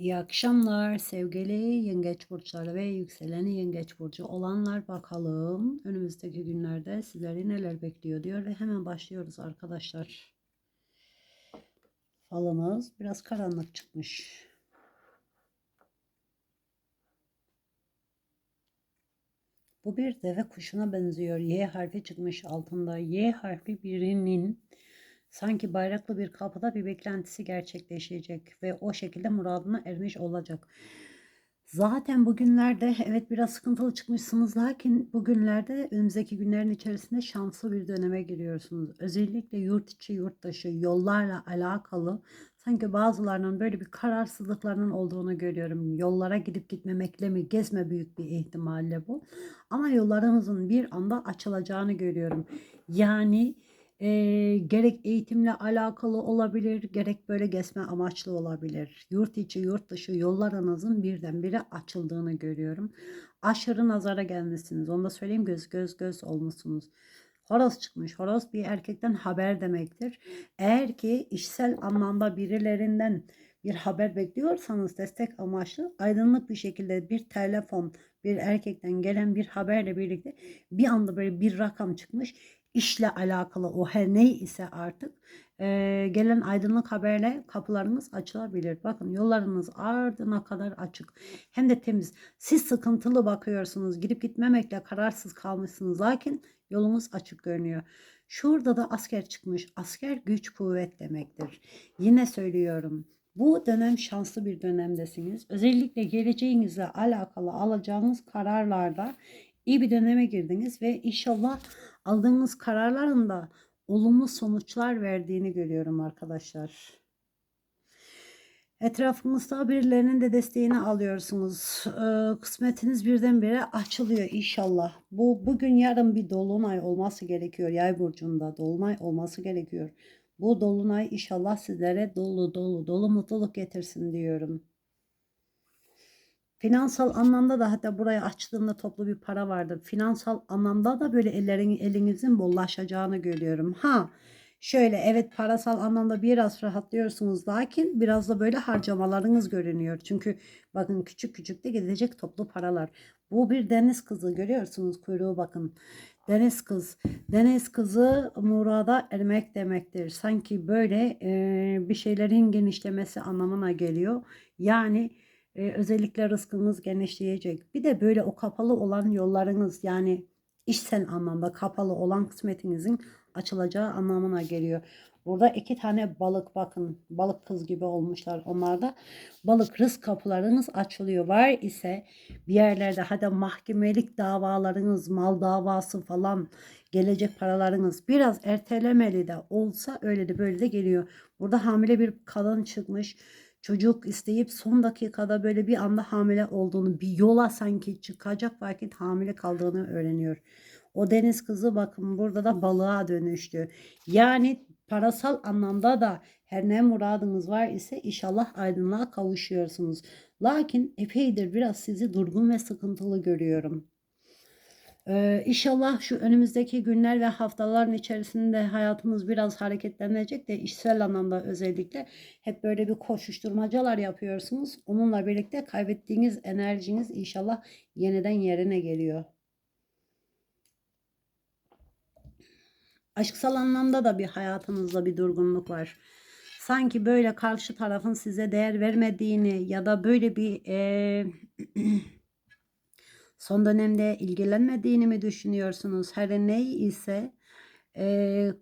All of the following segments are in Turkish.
İyi akşamlar sevgili yengeç burçları ve yükseleni yengeç burcu olanlar bakalım önümüzdeki günlerde sizleri neler bekliyor diyor ve hemen başlıyoruz arkadaşlar. Falımız biraz karanlık çıkmış. Bu bir deve kuşuna benziyor. Y harfi çıkmış altında. Y harfi birinin sanki bayraklı bir kapıda bir beklentisi gerçekleşecek ve o şekilde muradına ermiş olacak. Zaten bugünlerde evet biraz sıkıntılı çıkmışsınız lakin bugünlerde önümüzdeki günlerin içerisinde şanslı bir döneme giriyorsunuz. Özellikle yurt içi yurt dışı yollarla alakalı sanki bazılarının böyle bir kararsızlıklarının olduğunu görüyorum. Yollara gidip gitmemekle mi gezme büyük bir ihtimalle bu. Ama yollarınızın bir anda açılacağını görüyorum. Yani e, gerek eğitimle alakalı olabilir, gerek böyle gezme amaçlı olabilir. Yurt içi, yurt dışı yollarınızın birdenbire açıldığını görüyorum. Aşırı nazara gelmişsiniz. Onu da söyleyeyim göz göz göz olmuşsunuz. Horoz çıkmış. Horoz bir erkekten haber demektir. Eğer ki işsel anlamda birilerinden bir haber bekliyorsanız destek amaçlı aydınlık bir şekilde bir telefon bir erkekten gelen bir haberle birlikte bir anda böyle bir rakam çıkmış işle alakalı o her ne ise artık e, gelen aydınlık haberle kapılarınız açılabilir. Bakın yollarınız ardına kadar açık. Hem de temiz. Siz sıkıntılı bakıyorsunuz. Gidip gitmemekle kararsız kalmışsınız. Lakin yolunuz açık görünüyor. Şurada da asker çıkmış. Asker güç kuvvet demektir. Yine söylüyorum. Bu dönem şanslı bir dönemdesiniz. Özellikle geleceğinizle alakalı alacağınız kararlarda iyi bir döneme girdiniz ve inşallah aldığınız kararların da olumlu sonuçlar verdiğini görüyorum arkadaşlar. Etrafınızda birilerinin de desteğini alıyorsunuz. Ee, kısmetiniz birdenbire açılıyor inşallah. Bu bugün yarın bir dolunay olması gerekiyor. Yay burcunda dolunay olması gerekiyor. Bu dolunay inşallah sizlere dolu dolu dolu mutluluk getirsin diyorum. Finansal anlamda da hatta buraya açtığımda toplu bir para vardı. Finansal anlamda da böyle ellerin, elinizin bollaşacağını görüyorum. Ha şöyle evet parasal anlamda biraz rahatlıyorsunuz lakin biraz da böyle harcamalarınız görünüyor. Çünkü bakın küçük küçük de gidecek toplu paralar. Bu bir deniz kızı görüyorsunuz kuyruğu bakın. Deniz kız. Deniz kızı murada ermek demektir. Sanki böyle e, bir şeylerin genişlemesi anlamına geliyor. Yani e, özellikle rızkınız genişleyecek. Bir de böyle o kapalı olan yollarınız yani işsel anlamda kapalı olan kısmetinizin açılacağı anlamına geliyor. Burada iki tane balık bakın balık kız gibi olmuşlar. Onlarda balık rızk kapılarınız açılıyor. Var ise bir yerlerde hadi mahkemelik davalarınız, mal davası falan gelecek paralarınız biraz ertelemeli de olsa öyle de böyle de geliyor. Burada hamile bir kadın çıkmış çocuk isteyip son dakikada böyle bir anda hamile olduğunu bir yola sanki çıkacak vakit hamile kaldığını öğreniyor. O deniz kızı bakın burada da balığa dönüştü. Yani parasal anlamda da her ne muradınız var ise inşallah aydınlığa kavuşuyorsunuz. Lakin epeydir biraz sizi durgun ve sıkıntılı görüyorum. Ee, inşallah şu önümüzdeki günler ve haftaların içerisinde hayatımız biraz hareketlenecek de işsel anlamda özellikle hep böyle bir koşuşturmacalar yapıyorsunuz. Onunla birlikte kaybettiğiniz enerjiniz inşallah yeniden yerine geliyor. Aşksal anlamda da bir hayatınızda bir durgunluk var. Sanki böyle karşı tarafın size değer vermediğini ya da böyle bir e, son dönemde ilgilenmediğini mi düşünüyorsunuz? Her ne ise e,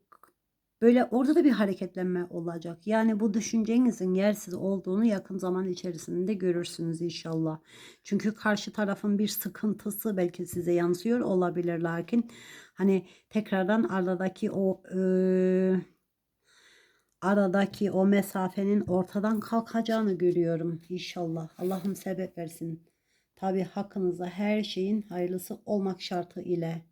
böyle orada da bir hareketlenme olacak. Yani bu düşüncenizin yersiz olduğunu yakın zaman içerisinde görürsünüz inşallah. Çünkü karşı tarafın bir sıkıntısı belki size yansıyor olabilir lakin hani tekrardan aradaki o e, aradaki o mesafenin ortadan kalkacağını görüyorum inşallah. Allah'ım sebep versin. Tabi hakkınızda her şeyin hayırlısı olmak şartı ile.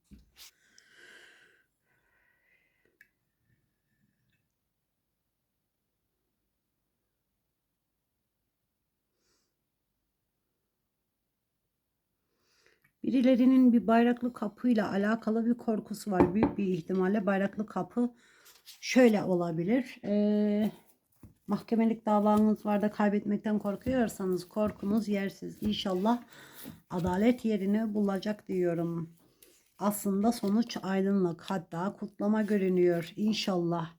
Birilerinin bir bayraklı kapıyla alakalı bir korkusu var. Büyük bir ihtimalle bayraklı kapı şöyle olabilir. Ee, mahkemelik davanız var da kaybetmekten korkuyorsanız korkunuz yersiz. İnşallah adalet yerini bulacak diyorum. Aslında sonuç aydınlık hatta kutlama görünüyor inşallah.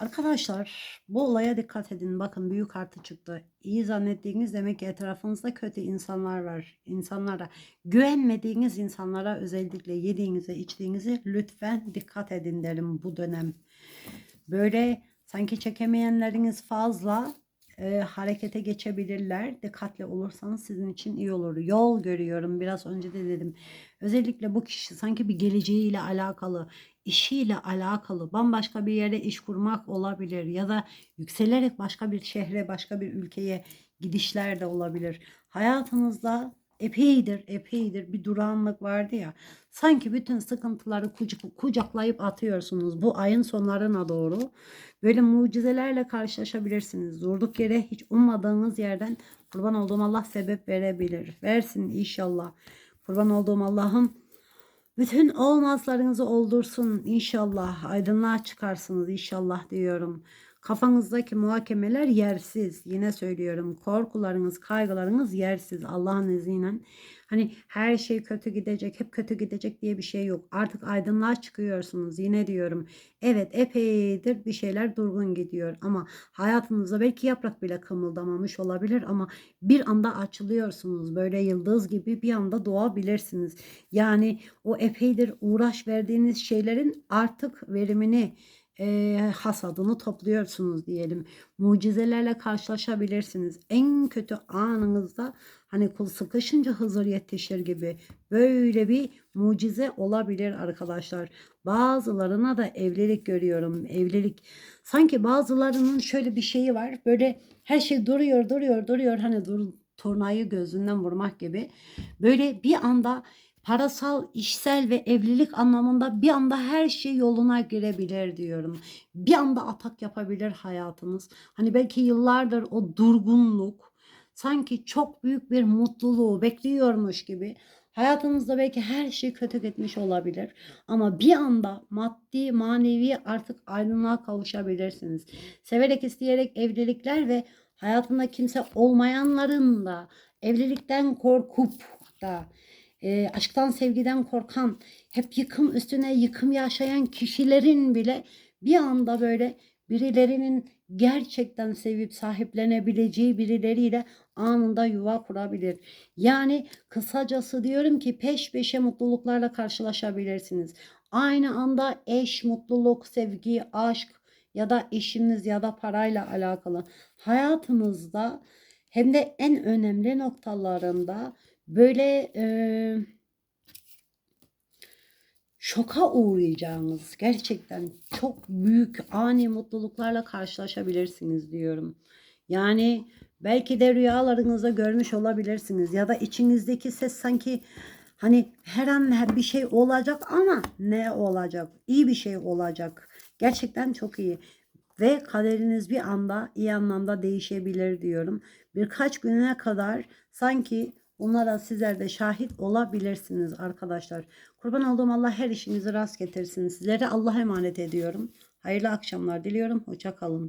Arkadaşlar bu olaya dikkat edin. Bakın büyük artı çıktı. İyi zannettiğiniz demek ki etrafınızda kötü insanlar var. İnsanlara güvenmediğiniz insanlara özellikle yediğinize içtiğinize lütfen dikkat edin derim bu dönem. Böyle sanki çekemeyenleriniz fazla e, harekete geçebilirler. Dikkatli olursanız sizin için iyi olur. Yol görüyorum. Biraz önce de dedim. Özellikle bu kişi sanki bir geleceğiyle alakalı, işiyle alakalı, bambaşka bir yere iş kurmak olabilir ya da yükselerek başka bir şehre, başka bir ülkeye gidişler de olabilir. Hayatınızda epeydir, epeydir bir durağanlık vardı ya. Sanki bütün sıkıntıları kucak- kucaklayıp atıyorsunuz bu ayın sonlarına doğru. Böyle mucizelerle karşılaşabilirsiniz. Durduk yere hiç ummadığınız yerden kurban olduğum Allah sebep verebilir. Versin inşallah. Kurban olduğum Allah'ım bütün olmazlarınızı oldursun inşallah. Aydınlığa çıkarsınız inşallah diyorum. Kafanızdaki muhakemeler yersiz. Yine söylüyorum. Korkularınız, kaygılarınız yersiz. Allah'ın izniyle. Hani her şey kötü gidecek, hep kötü gidecek diye bir şey yok. Artık aydınlığa çıkıyorsunuz. Yine diyorum. Evet epeydir bir şeyler durgun gidiyor ama hayatınızda belki yaprak bile kımıldamamış olabilir ama bir anda açılıyorsunuz. Böyle yıldız gibi bir anda doğabilirsiniz. Yani o epeydir uğraş verdiğiniz şeylerin artık verimini e, hasadını topluyorsunuz diyelim. Mucizelerle karşılaşabilirsiniz. En kötü anınızda hani kul sıkışınca Hızır yetişir gibi böyle bir mucize olabilir arkadaşlar. Bazılarına da evlilik görüyorum. Evlilik sanki bazılarının şöyle bir şeyi var. Böyle her şey duruyor, duruyor, duruyor. Hani dur, turnayı gözünden vurmak gibi. Böyle bir anda parasal, işsel ve evlilik anlamında bir anda her şey yoluna girebilir diyorum. Bir anda atak yapabilir hayatınız. Hani belki yıllardır o durgunluk sanki çok büyük bir mutluluğu bekliyormuş gibi hayatınızda belki her şey kötü gitmiş olabilir ama bir anda maddi manevi artık aydınlığa kavuşabilirsiniz. Severek isteyerek evlilikler ve hayatında kimse olmayanların da evlilikten korkup da e, aşktan sevgiden korkan, hep yıkım üstüne yıkım yaşayan kişilerin bile bir anda böyle birilerinin gerçekten sevip sahiplenebileceği birileriyle anında yuva kurabilir. Yani kısacası diyorum ki peş peşe mutluluklarla karşılaşabilirsiniz. Aynı anda eş, mutluluk, sevgi, aşk ya da eşiniz ya da parayla alakalı hayatınızda hem de en önemli noktalarında böyle e, şoka uğrayacağınız gerçekten çok büyük ani mutluluklarla karşılaşabilirsiniz diyorum. Yani belki de rüyalarınızda görmüş olabilirsiniz ya da içinizdeki ses sanki hani her an bir şey olacak ama ne olacak? İyi bir şey olacak. Gerçekten çok iyi ve kaderiniz bir anda iyi anlamda değişebilir diyorum. Birkaç güne kadar sanki Bunlara sizler de şahit olabilirsiniz arkadaşlar. Kurban olduğum Allah her işinizi rast getirsin. Sizlere Allah'a emanet ediyorum. Hayırlı akşamlar diliyorum. Hoşça kalın.